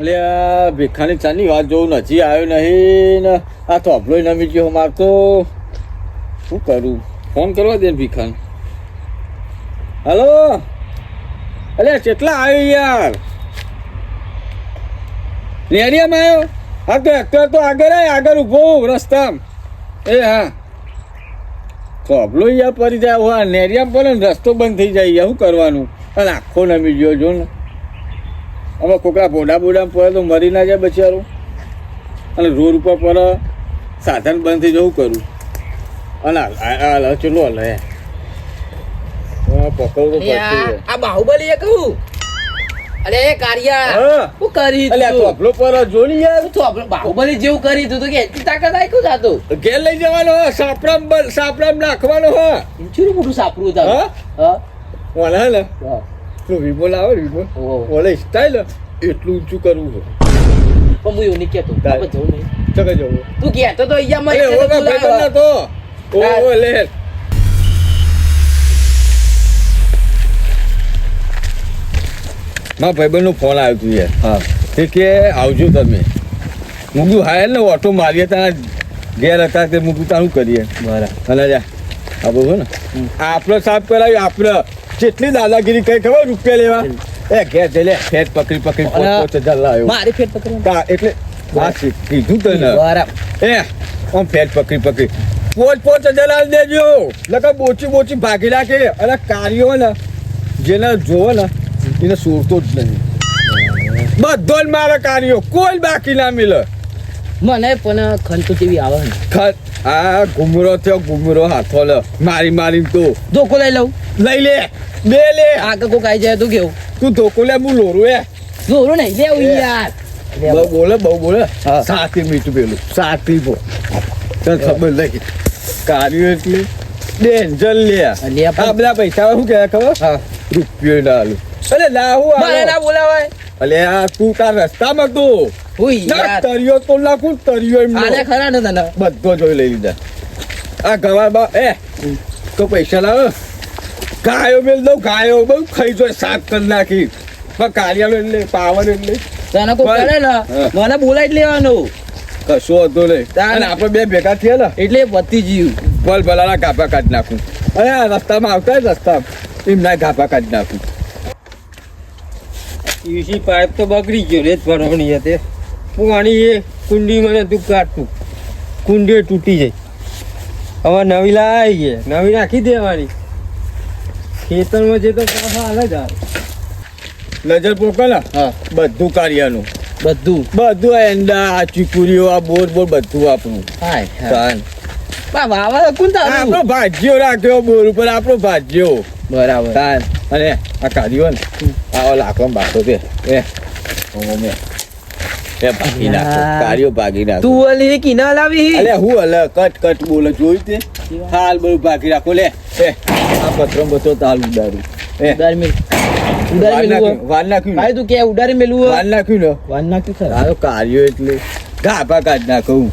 એટલે આ ભીખાની ચાની વાત જોઉં નથી, આવ્યો નહીં ને. આ તો અભલો નમી ગયો માર તો શું કરું? ફોન કરવા દે ભીખાન. હલો? અલે, કેટલા આવ્યો યાર? નેરિયામાં આવ્યો? હા તો એક તો આગળ આય, આગળ ઊભો રસ્તા એ હા. તો અભલો યાર, પડી જાય. હા નેરિયામાં પડે રસ્તો બંધ થઈ જાય શું કરવાનું? અને આખો નમી ગયો જો ને. અમે કોકડા બોડા બોડામાં પડે તો મરી ના જાય બચારું. અને રોડ ઉપર પડે સાધન બંધ થઈ જવું કરું. અને હાલ ચલો લે પકડવું તો આ બાહુબલી એ કહું? અરે કારિયા હા. કરી અલ્યા તું? પર જોડી યાર. આપણે બાહુબલી જેવું કરી તું તો કે એટલી તાકાત આખું જાતો. ઘેર લઈ જવાનો હો સાપરામ સાપરામ નાખવાનો હો. ચૂરું મોટું સાપરું હતા? હા? ઓલા ને હા. તો વિમો લાવે ને ઓલે સ્ટાઈલ એટલું ઊંચું કરવું છે. પણ હું એવું નહીં કહેતો. તારે. આપણે જવું નહીં. ચકે જવું તું કહેતો તો અહીંયા મને ઓ ભાઈ તો ઓલે મારા ભાઈબંધનો ફોન આવ્યો તું યાર. હા. તે કે આવજો તમે. હું કીધું હા ને ઓટો મારીએ ત્યાં ઘેર હતા તે મૂકું તારું કરીએ. બરાબર. અને જા. આ બહુ ને? આપણે સાફ કરાવી આપણે જેટલી દાદાગીરી કઈ ખબર રૂપિયા લેવા? એ ઘેર જઈ લે ફેટ પકડી પકડી પોચ લાવ્યો મારી ફેટ પકડી તા એટલે હા કીધું તને એ આમ ફેટ પકડી પકડી. પોચ પોચ હજાર દેજો. લગા બોચી બોચી ભાગી નાખે. અને કાર્યો ને જેને જોવો ને એને સોરતો જ નહીં. બધો જ મારા કાર્યો. કોઈ બાકી ના મિલે. મને પણ ખંતુ જેવી આવે ને. ખત આ ગુમરો થયો ઘુમરો હાથો લે મારી મારી તો. ધોકો લઈ લઉં. લઈ લે બે લે. આગળ કોક આવી જાય તું કેવું? તું ધોકો લે હું લોરું એ. લોરું નહીં લેવું. યાર. બહુ બોલે બહુ બોલે. હા. સાતી મીઠું પેલું સાતી બો તને ખબર નહીં. કાર્યું એટલે. ડેન્જર લે આ બધા પૈસા શું કહેવાય ખબર? હા. રૂપિયો ના અરે મારે ના બોલાવાય. અલે આ તું તાર રસ્તામાં તો. તરિયો તો નાખું તરિયો એમ આને ખરા ને. તને બધો જોઈ લઈ લીધા. આ ગવા બા એ તો પૈસા લાવ. ગાયો મેલ દઉં ગાયો બહુ ખાઈ જોઈ સાફ કરી નાખી. પણ કાળિયાનો એટલે પાવર એટલે. તને કોઈ કરે ને? મને બોલાઈ જ લેવાનું. કશો હતો નહીં. અને આપણે બે ભેગા થયા ને? એટલે પતી જીવ ભલ ભલાના ગાભા કાઢી નાખું. અરે આ રસ્તામાં આવતા જ રસ્તા એમના એમ ના ગાભા કાઢી નાખું. યુસી પાઇપ તો બગડી ગયો રેત ભરવાની હતી. પાણી એ કુંડી મને તું કાઢતું. કુંડી તૂટી જાય. હવે નવી લાવી ગઈ નવી નાખી દેવાની. ખેતરમાં જે તો પાછા હાલે જ આવે. નજર પોકો હા. બધું કાર્યનું. બધું. બધું આ એંડા આ ચીકુરીઓ આ બોર બોર બધું આપણું. આપણો ભાજ્યો રાખ્યો બોર ઉપર આપણો ભાજ્યો. બરાબર. અને આ કાઢ્યો ને. આવો લાખો બાકો તે એ. એ ભાગી નાખો કાર્યો ભાગી નાખો. તું ઓલી કિના લાવી અલે હું અલે કટ કટ બોલે જોયું તે? હાલ બધું ભાગી રાખો લે. એ આ પત્રો બતો તાલ ઉડાડું એ ઉડાર ઉડાર મેલું નાખ્યું ભાઈ તું કે ઉડારી મેલું વાર નાખ્યું ને? વાન નાખ્યું તારો કાર્યો એટલે. ગાભા કાઢ નાખું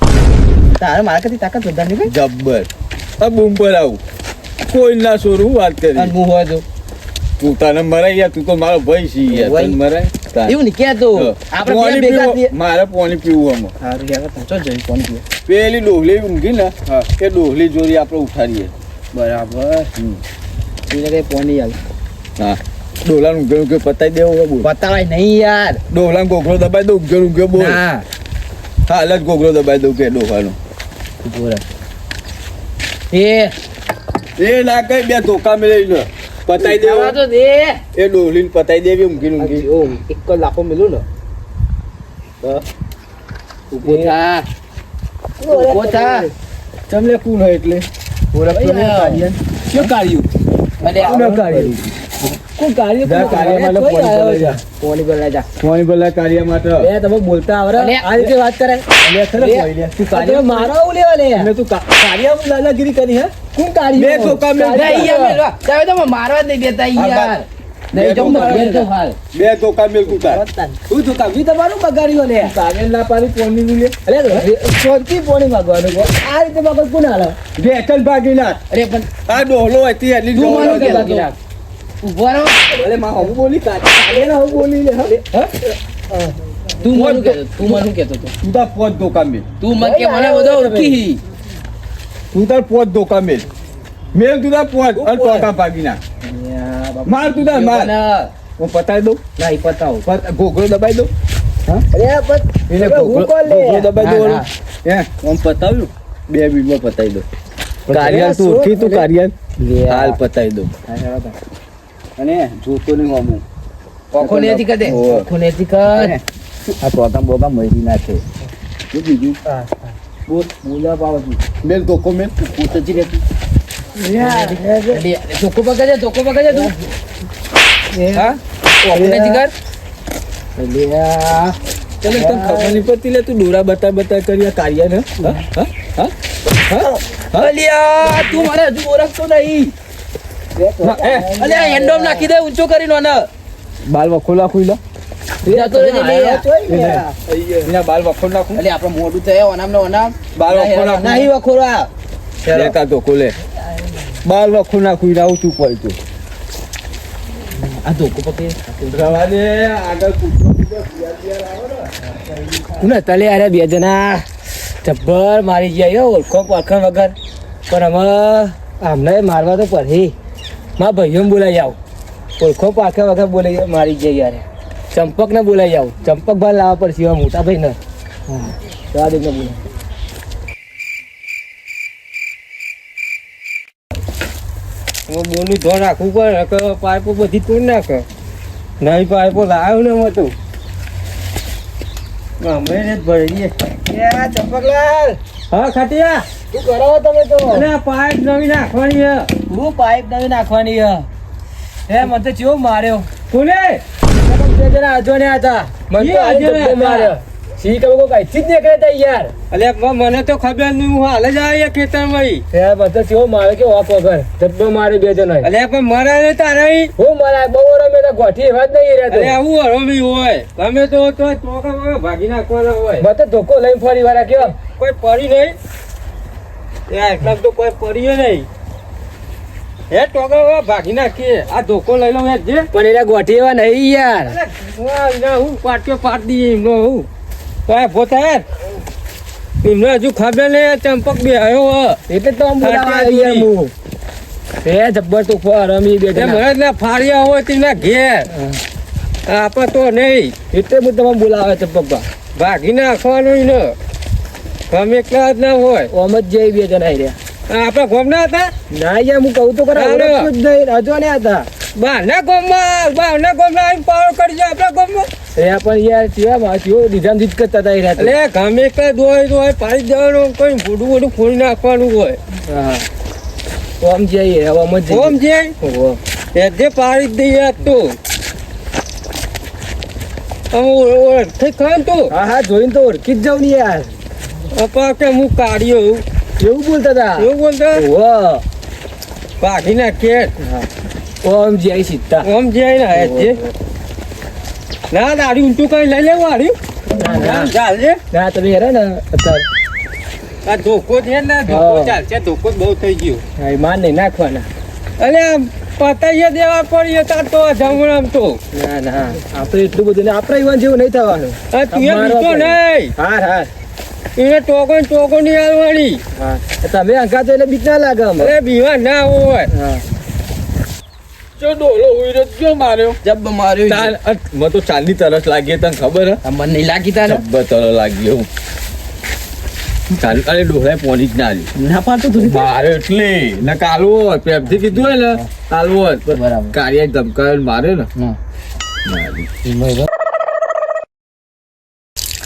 તારે મારા કરતી તાકાત વધારે નહીં જબ્બર. આ બૂમ પર આવું. કોઈ ના સોર વાત કરી. હું હોય તો તું તને મરાય યાર તું તો મારો ભાઈ છી યાર. તને મરાય. એવું નહીં કહેતો હા. આપણે બે ભેગા મારે પાણી પીવું આમાં. સારું યાર પહોંચો જઈ ફોન પીવો પેલી ડોહલી ઊંઘી ને એ ડોહલી જોડી આપણે ઉઠાડીએ. બરાબર. એને કઈ ફોન આવે હા. દેવો બોલ. નહીં યાર. ડોહલા ગોગરો દબાઈ દઉં ઊંઘે ઊંઘે બોલ. ના. હાલ જ ગોગરો દબાઈ દઉં કે ડોહાનો એ. એ ના કઈ બે ધોકા મેળવી પતાઈ દેવા. તો દે. એ ડોલીને પતાઈ દેવી ઊંઘી ઊંઘી ઓ એક લાખો મેલું ને. ઊભો થા. ઊભો થા. તમને કોણ હોય એટલે. ઓળખતો નહીં કાઢીએ શું કાર્યું? અરે કોણ કાઢ્યું કોણ કાર્ય માટે ફોન કરે જા. કોની બોલાય જા. ફોન પેલા કાર્ય માટે. એ તમે બોલતા આવરે આ રીતે વાત કરે. ખરે. તું કાર્ય મારો લેવા લે. મેં તું કાર્ય દાદાગીરી કરી હે? કોણ કાઢી બે ધોકા મે અહીંયા મેલવા. તમે તો મારવા જ નહીં દેતા યાર બે તો મારે મેલ. તો કેતો તો કાવી તમારું બગાડ્યું લે કાગળ ના પાડી પોની નું લે. અરે શાંતિ પોણી માંગવાનું કહો. આ રીતે મગજ કોણ હાલે? બેઠલ ભાગી નાખ. અરે પણ આ ડોહલો હતી એટલી તું ડોહલો માનો કે ભાગી નાખ. ઊભો રહો. અરે માં હું બોલી કાઢી. ના હું બોલી લે હા? તું મને કહેતો તું મને કહેતો હતો તું પોત મને કે મને બધો ઓળખી. તું તાર પોત ધોકા મેલ. મેલ તું તાર પોત અને ટોકા ભાગી નાખ માર તું તાર માર. હું પતાવી દઉં? ના ઈ પતાવો. પત- ઘોઘરો દબાઈ દઉં બે મિનિટમાં પતાવી દઉં. કાર્યાલ તું ઓળખી તું કાર્યાલ. હાલ પતાવી દઉં. અને જોતો નહીં અમુક ઓખો ને હતી કદે ઓખો ને હતી કર. આ ટોકા બોગા મરી નાખે. શું બીજું બોલ બોલા પાવ છું મેલ ધોકો મેલ હું સજી રહેતી લે, ધોકો પકડજે ધોકો પકડજે તું હા ઓખો ને હતી કર તને તને ખબર નહીં પડતી લે તું ડોરા બતા બતા કર્યા કાર્ય ને હા હા હા હા અલિયા તું મને હજુ ઓળખતો નહીં અલ્યા એન્ડોમ નાખી દે ઊંચો કરીને બાલ વખો નાખું લા બાલ વખો નાખું? આપણે મોઢું હે ઓનામ. ને ઓનામ બાર વખો નાખું. નહીં વખોરા લેતા બાલ વખોડ નાખું એના આવું તું પડતું આ ધોકો પકડી. આગળ પૂછો તલે અરે બે જણા. જબ્બર મારી ગયા ઓળખો પાખણ વગર. પણ અમે આમને મારવા તો પડે. મારા ભાઈઓ બોલાઈ જાવ ઓળખો પાખે વગર બોલાઈ મારી ગયા યાર. ચંપક ને બોલાઈ જાવ ચંપક ભાઈ લાવવા પડશે મોટા ભાઈ ને. જવા દે બોલા હું બોલું ધોન રાખવું પડે કે પાઇપો બધી તોડ નાખે. નવી પાઇપો લાવ્યો ને હું તો જ ભરીએ ચંપકલાલ? હા ખાટિયા? શું કરો તમે તો? અને પાઇપ નવી નાખવાની હું પાઇપ નવી નાખવાની હે હે મને તો ચેવો માર્યો? કોને? બે જણા આજો ને મને તો આજે આજો ને માર્યો. સી કઈ કોઈ કઈ જ નીકળે તા યાર. અલ્યા મને તો ખબર નહીં હું હાલ જ આવી ખેતરમાં ઈ. હે મને તો ચેવો માર્યો કે ઓપ વગર ધબ્બો માર્યો બે જણા અલ્યા પણ મરા ને તારે હું મરા બહુ તો ગોઠી એવા જ નહીં રહેતો આવું હરોમી હોય. ગમે તો તો ચોકા ભાગી નાખવાનો હોય. મને તો ધોકો લઈને ફરી વાળા કેવા કોઈ પડી નહીં. યાર એટલા તો કોઈ પડ્યો નહીં. હે ટોગા ભાગી નાખીએ. આ ધોકો લઈ લઉં જે. પણ એના ગોઠી એવા નહીં યાર. હું પાટિયો પાટ દઈએ એમનો હું. તો પોતા એમને હજુ ખબર ને ચંપક બે આવ્યો એટલે તો આમ હું. હે જબ્બર તો રમી બે એ જણા મને ના ફાડ્યા હોય તેના ઘેર. આપણે તો નહીં. એટલે બધું તમારે બોલાવે ચપ્પા ભાગી નાખવાનું ને. ગમે એકલા જ ના હોય. ઓમ જ જઈ બે જણા રહ્યા આપણા ગોમ ના હતા? ના યાર હું કહું તો ખરા. જ નહીં હજુ ને હતા બહારના ગોમમાં બહારના ગોમમાં આવીને પાવર કરજો આપણા ગોમમાં. એ પણ યાર કેવા કરતા હતા એટલે ગમે એકલા દોય દોય પાડી દેવાનું કોઈ મોઢું મોઢું ફોડી નાખવાનું હોય. હા. ઓમ જઈએ હવે ઓમ જ ઓમ જઈએ જે પાડી દઈએ તો. આમ ઓ- ઓ- થઈ ખાય ને તો? હા હા જોઈને તો ઓળખી જ જાઉં ને યાર. અપા કે હું કાઢ્યો. એવું બોલતા હતા? એવું બોલતા? ઓહો. ના નાખીએ ઓમ જઈ સીતા. ઓમ જે ના જે ના દાડી ઊંટું કઈ લઈ લેવું ના. ચાલજે ના તમે હેરા ને અત્યારે. આ ધોકો છે ને ધોકો. ચાલશે. ધોકો બહુ થઈ ગયો. હા, માન નહીં નાખવાના. અલે આમ પતાઈએ દેવા પડીએ તાર તો જમણામ તો. ના ના. આપણે એટલું બધું આપણે ઈવન જેવું નહીં થવાનું. તું મારવા નહીં. હાર હા એને ટોકો ને ટોકો નહીં આવવાની તમે અંકા તો એટલે બીક ના લાગે અમે અરે બીવા ના હોય. જો ડોલો ઉઈરો જો માર્યો? જબ માર્યો ચાલ મને તો ચાંદની તરસ લાગી તને ખબર હે? મને નહીં લાગી તાને જબ્બર તરસ લાગી હું ચાલ અરે ડોલાએ પોની જ ના આવી ના પાડતો તું મારે એટલે. ને કાલવો હોત પ્રેમથી કીધું હોય ને કાલવો હોત બરાબર. કાર્ય ધમકાવે મારે ને. મારી.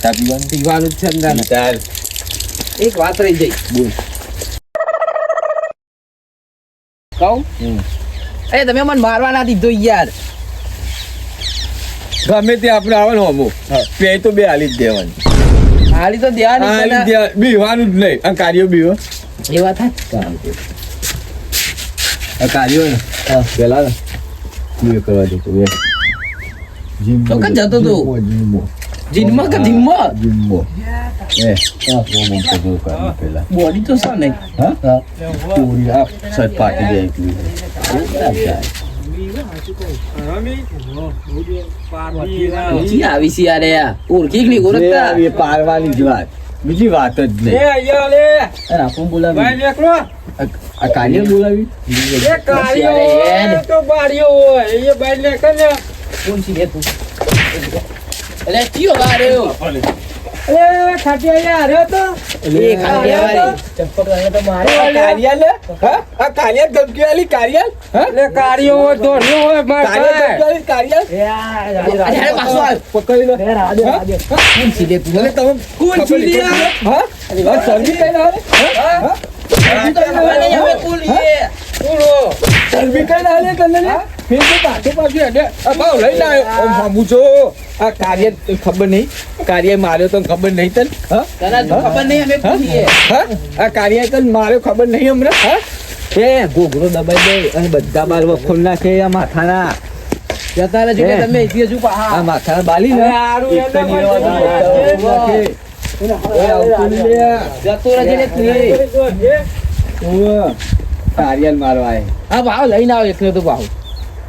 ચા પીવાની? પીવાનું જ છે અંદાને. ચાલ એક વાત રહી જઈ બોલ. કહું? અરે તમે મને મારવા ના દીધો યાર. ગમે તે આપણે આવવાનું અમુક પે તો બે હાલી જ દેવાની. હાલી તો દેવાની બીવાનું જ નહીં. આ કાર્યો બીવો એવા થાય કાર્યો ને? પેલા ને? કરવા જતો જતો તું? જીનમાં કે ધીમમાં જીમ્બો એ ઓમ ઓમ તો જો કાઢી પેલા બોડી તો છે નહીં હા હા પૂરી આ સત ફાટી જાય એટલી. બીજી વાત જ નહીં બોલાવી આ બોલાવી કોણ છે તું અરે કયો બાર્યો એ ખાટિયા અહીંયા હાર્યો તો એ ખાલી વાળી. અહીંયા તો મારે આ કાર્ય લે હા? આ કાર્ય ધમકી વાળી કાર્ય હા? એટલે કાળીઓ હોય દોડ્યો હોય માર કાર્ય ભાઈ. ધમકી વાળી કાર્ય એ અરે. પાછો આવ પકડી લો. એ રાડે રાડે. કોણ છે તું? એટલે તમે કોણ આ? હા? આ સર્વી કઈ ના આવે હા? હા? ખબર નહીં હવે કોણ છે પૂરો. સર્વી કઈ ના આવે તને? ને ફેર તો પાછો આ ભાવ લઈને આવ્યો. ઓમ હમું છો. આ કાર્ય ખબર નહીં? કાર્ય માર્યો તો ખબર નહીં તને? હા? ખબર નહીં અમે હા? આ કાર્ય તને માર્યો ખબર નહીં હમણાં હા? એ દબાઈ દે અને બધા બાર વખોલ નાખે આ માથાના. જતા રહેજો કે તમે હજુ આ માથાના બાલી ને અરે એટલે. જતો રહેજે ને તું. કાર્યન મારવા આય. હા ભાવ લઈને આવ એકલો તો ભાવ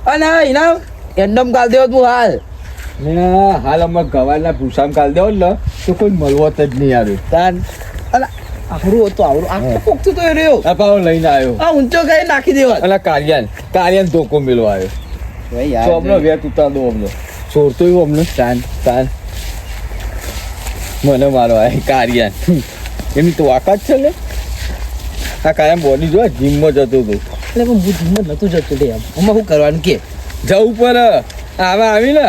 અને એના એન્ડમ કાલ દેવો તું હાલ. ને હાલ અમાર ગવારના ભૂસામ કાલ દેવો ને તો કોઈ મળવત જ નહીં આવ્યું તાન. અલા આવડું હતું આવડું આખું પોખતું તો એ રહ્યો. આ પાવ લઈને આવ્યો. આ ઊંચો ખાઈ નાખી દેવા. અને કાર્યન કાર્યન ધોકો મેળવો આવ્યો. તો અમને વેત ઉતાર દો અમને. ચોરતો એવું અમને. તાન તાન. મને મારો આ કાર્યન. એની તો વાકાત છે ને? આ કાયમ બોડી જો જીમમાં જતો હતો. એટલે પણ હું જીમત નતું જતું રે આમ શું કરવાનું કે? જવું પર આવા આવી ને.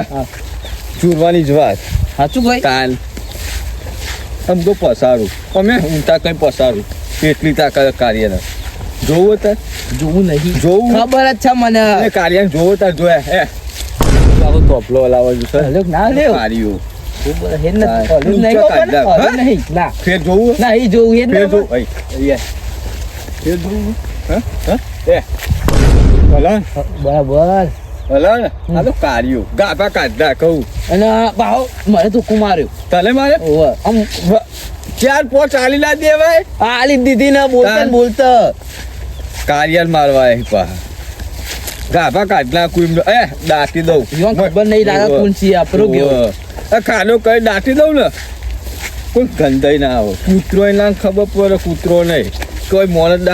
ચૂરવાની જ વાત. સાચું ભાઈ? તાન. આમ તો પસારું. અમે ઊંટા કઈ પસારું. એટલી તાકાત કાર્યને. જોવું તાર જોવું નહીં. જોવું? ખબર જ છે મને. એ કાર્યને જોવો તાર જોયા હે. આવો તોપલો હલાવો છે. ના લેવ કાર્યો ફેર જોવું? ના એ જોવું એ. ફેર જોવું હા હા એ તો કાર્યો ગાભા કાઢતા કહું અને ભાવ મને તો કુમાર્યો તને મારે આમ ચાર પોચ ચાલી ના દેવાય આલી દીધી ને બોલતા બોલતા કાર્યન મારવા એ પા ગાભા કાઢ નાખું એમ એ દાટી દઉં ખબર નહીં લાગે કોણ છે આપણો ગયો. ખાનો કઈ દાટી દઉં ને કોઈ ગંધાઈ ના આવે કૂતરો ના ખબર પડે કૂતરો નહીં કોઈ મોણ જ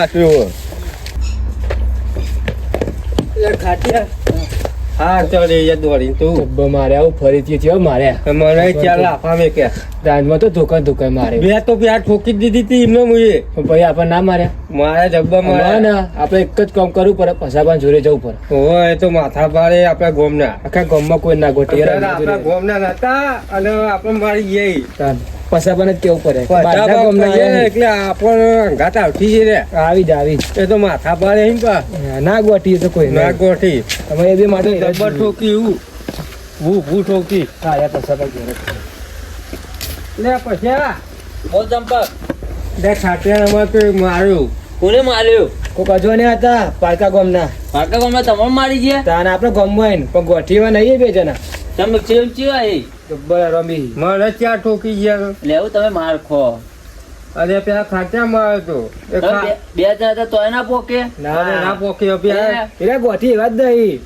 ખાટિયા. હા ચાલ એ દોડી તું. મારે આવું ફરીથી થયો મારે મને ચાલ આપવા મેં કે. દાંતમાં તો ધોકા ધોકા મારે બે તો પ્યાર ઠોકી જ દીધી હતી એમને મુએ. પણ પછી આપણને ના માર્યા. મારા જબ્બા મારા ના આપણે એક જ કામ કરવું પડે પસાબાન જોડે જવું પડે. હોય તો માથા પાડે આપણા ગોમના. આખા ગોમમાં કોઈ ના આપણા ગોમના નતા અને આપણે મારી ગઈ. પસાબાન જ કેવું પડે. એટલે આપણ અંગાત આવતી છે રે. આવી જ આવી એ તો માથા પાડે એમ પા ના ગોઠી તો કોઈ ના ગોઠી. તમે એ બી માટે જબ્બર ઠોકી હું હું હું ઠોકી. હા યાર પસાબા જોડે લે પછી બોલ ચંપક. દે ખાટિયામાં તો માર્યું. કોને માર્યું? કોક અજવાને હતા પાલકા ગામના. પાકા ગામમાં તમામ મારી ગયા તાન આપણે ગામમાં આઈને પણ ગોઠીમાં નહીં બે જણા. તમે ચેવ ચેવા એ? જબ્બર રમી. મને ત્યાં ઠોકી ગયા. લેવું તમે માર ખો. અને પેલા ખાટિયામાં આવ્યો તો. એ તમે ખા- બે- જણા હતા તોય ના પોકે? ના ના પોકે એટલે ગોઠી એવા જ નહીં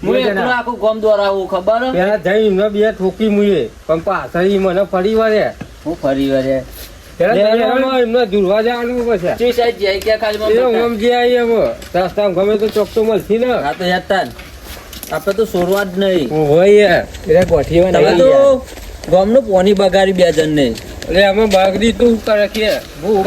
હું આખું ગોમ દોરાવું ખબર? પેલા જઈ બે ઠોકી મુએ પણ પાછળ મને ફરી વળે. હું ફરી વળે ગમે તો સોરવા જ નહીં. નહીં. ગામનું પોની બગાડી બે જણ ને એટલે અમે બગડી તું કરે કે? હું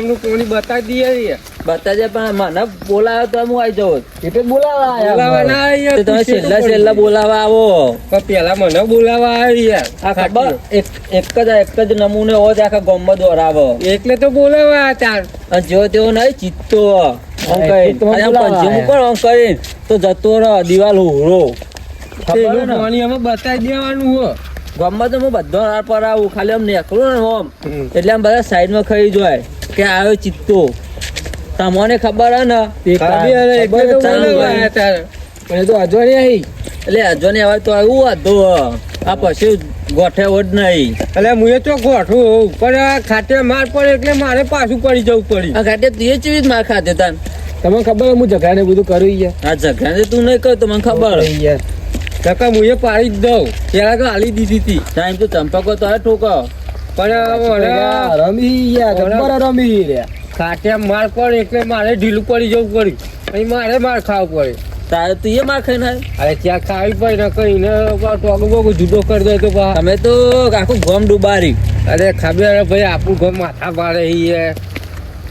નું પોની બતાવી દઈએ બતાજે પણ મને બોલાવ્યો તો હું આવી જવું એ બોલાવા બોલાવા ના આવી તમે છેલ્લા છેલ્લા બોલાવા આવો. પણ પેલા મને બોલાવા આવી યાર આ ખબર? એક એક જ એક જ નમૂને હોય તો આખા ગામમાં દોરાવો. એટલે તો બોલાવા તાર અને જેવો તેવો નહીં ચિત્તો. તો જતો રહો દિવાલ અમે બતાવી દેવાનું હો. ગામમાં તો હું બધો હાર પર આવું ખાલી આમ નીકળું ને આમ. હમ. એટલે આમ બધા સાઈડમાં ખાઈ જાય કે આવ્યો ચિત્તો. તમને ખબર હે ને એટલે તો અજવાણી આવી. એટલે ને હવે તો એવું હતું આ પછી ગોઠે ઓડ નહીં. એટલે હું તો ગોઠું પણ ખાતે માર પડે એટલે મારે પાછું પડી જવું પડી આ ખાતે તું એ ચીવી જ માર ખાતે તાન? તમને ખબર હું ઝઘડાને બધું કરું યાર. આ ઝઘડાને તું નહીં કહ્યું તમને મને ખબર યાર. કાકા હું એ પાડી જ દઉં. પેલા તો હાલી દીધી હતી. ટાઈમ તો ચંપકો તો હે ઠોકો. પણ મને રમી યાર રમી યાર. ખાટ્યા માર પડે એટલે મારે ઢીલું પડી જવું પડ્યું. અહીં મારે માર ખાવું પડે. તારે તું એ માર ખાઈને આવ્યો? અરે ત્યાં ખાવી પડે ને કઈ ને ટોગો બોગો જુદો કરી દે તો તમે તો આખું ગમ ડુબારી. અરે ખબર અરે ભાઈ આપણું ગમ માથા પાડે એ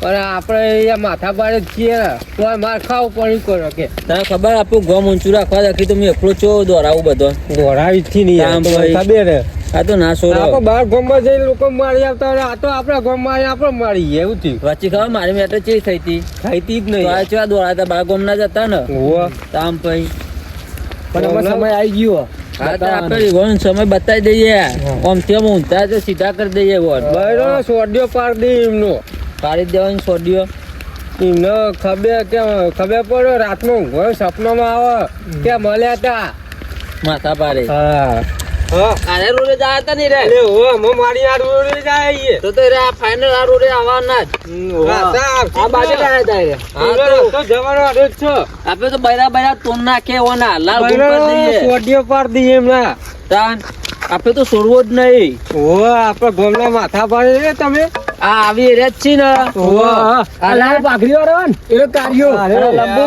પણ આપણે અહીંયા માથા પાડે છીએ તો માર ખાવું પડ્યું કરો કે? તને ખબર આપણું ગમ ઊંચું રાખવા રાખી તો મેં એકલો ચો દોરાવું બધો. દોડાવી થી નહીં. ખબર આ તો ના આપણે સોરો બાર ગામમાં જઈને લોકો મારી આવતા હોય, આ તો આપણા ગોમમાં આપણે મારી એવું થયું. વચ્ચે ખબર મારી મેટર ચેવી થઈ હતી. ખાઈતી જ નહીં. આ ચેવા દોડાતા બાર ગોમ ના જતા ને. હોવા. તામ પછી પણ એમાં સમય આવી ગયો. હા તો આપણે ગોન સમય બતાવી દઈએ. આમ તેમ ઊંધા તો સીધા કરી દઈએ વોટ. બૈરો સોડિયો પાર દે એમનો. પાડી દેવાની સોડિયો. એમને ખબર કે ખબર પડ્યો રાતમાં ઊંઘો સપનામાં આવે કે મળ્યા હતા માથા પાડે. હા. રોડે નહીં રે. અરે હો અમે મારી આ રોડે જાય ઈએ. તો તો રે ફાઇનલ આ રોડે આવવાના જ. નહીં આ બાજુ લાયા તા રે. હા તો- તો જવાનો આડો છો. આપણે તો બૈરા બૈરા તોડ નાખે ઓના લાલ ગુમ બૈરો દઈએ સોડિયો પાડ દઈએ એમના તાન આપણે તો છોડવો જ નહીં. ઓ આપણા ગામના માથા પાડે છે તમે. આ આવી રે છે ને. ઓવા. આ લાલ પાઘડી વાળો ને એનો કાર્યો. લંબુ.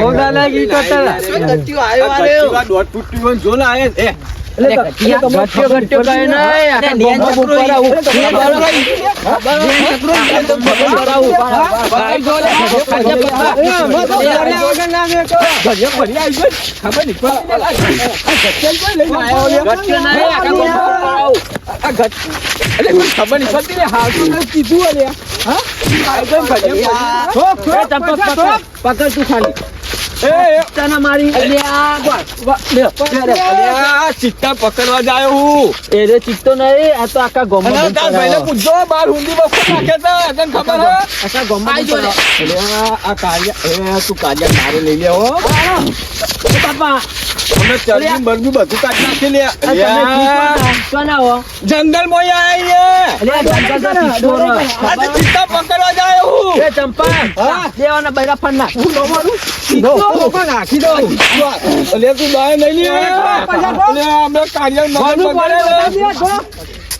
મોઢા લાગી કરતા હતા. દોઢ ફૂટની વન જો ને આયે ખબર નહીં પડતી ને હાલ કીધું અલ્યા. પકડ, તું ખાલી. મારી ચિત્તા પકડવા જાય હું એ રે ચિત્તો નહીં આ તો આખા ભાઈને પડાવો. પૂછજો બાર હુંડી બફર નાખે છે તને ખબર હે આખા. અલ્યા, આ કાર્ય તું કાર્ય તારે લઈ લે હો બાપા ચરબી બરબી બધું કાઢી નાખી લે? જંગલ મોય ચિત્તા પકડવા જાય હું. એ ચંપા દેવાના બૈરા ફાડ નાખ. નાખી દઉં. અલ્યા તું નહીં લે. અલ્યા કાર્ય મગજ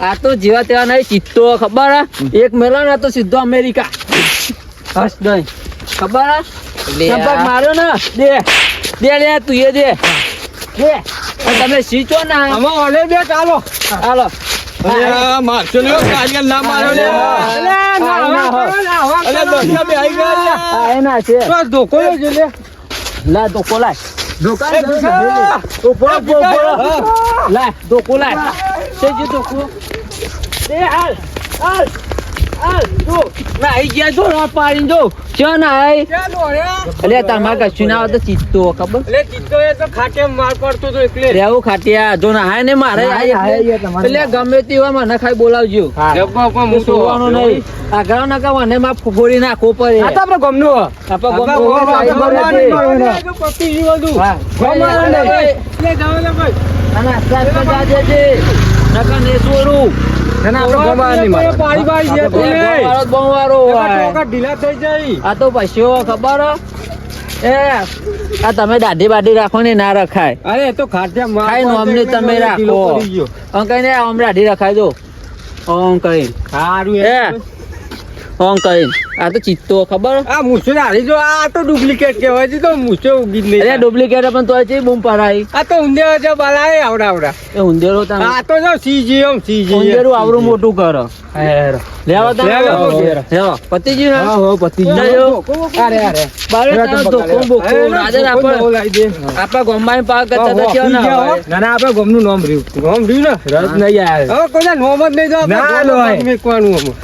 આ- તો જેવા તેવા નહીં ચિત્તો ખબર? એક મેલો ને તો સીધો અમેરિકા. હસ દઈ ખબર માર્યો ને? દે દે લે તું એ દે. તમે સીચો ના આમાં ઓલે બે ચાલો. હાલો. અલ્યા મારશો ને કાર્ય ના મારો લે કરો. દોસ્તા બે આઈ ગયા એના છે તો ધોકો લેજો લે. લા ધોકો લાય એ ભીખા! ઊભો ઊભો ઊભો લાય ધોકો લાય તે જે ધોકો દે હાલ હાલ જો ના આઈ ગયા જો ના પાડીને જો ચો ના ક્યાં દોડ્યા? અલે તમારે કશું ના આવે તો ચિત્તો ખબર અલે, ચિત્તો એ તો ખાટે માર પડતો તો એટલે રેવું ખાટિયા જો ના હાય ને મારે. એટલે ગમે તે હોય મને ખાઈ બોલાવજો હું તો સુવાનું નહીં આ ઘણા ના કહો મને માં ફોડી નાખવો પડે આ તો આપણે ગમનું. આપણે આપણા ગમો ગોળ હોય તો આપણા આવી ગોળ મળે નહીં મળે. પતી ગયું બધું. હા. ગમવાનું નહીં. લે, જાઓ લે ભાઈ. અને આસ્તે આસ્તે જાજે છે નકર ને છોડું આપણે નહીં. પાડી પાડી તું હોય. ઢીલા થઈ જાય. આ તો પૈસો ખબર? એ આ તમે દાઢી બાઢી રાખો ને ના રખાય. અરે તો ખાટિયા માર ખાઈ નો પડતો અમને એટલે તમે રાખો. પડી કઈ ને આમ દાઢી રખાય દો આમ કઈ સારું એ હોંગ કરીને આ તો ચિત્તો ખબર? આ મૂછો હારી જો આ તો ડુપ્લિકેટ કહેવાય છે તો મૂછો ઉગી જ અરે ડુપ્લિકેટ પણ તો છે બૂમ પરાઈ. આ તો ઉંદેરો છે બલાય આવડા આવડા. એ ઉંદેરો તા આ તો જો સીજી એમ સીજી ઉંદેરો આવરું મોટું કર. હેર. લેવા તા લેવા પતિજી ના હો પતિ જો. અરે અરે બારે તો બકાલે. બોકો રાધે આપણે આપા ગામમાં પાક કરતા તો ના ના આપણે ગમનું નામ રહ્યું. ગોમ રહ્યું ને? રસ નહીં આયા હવે કોઈ નામ જ નહીં જો ના, આપણે લોય. મેકવાનું આમાં.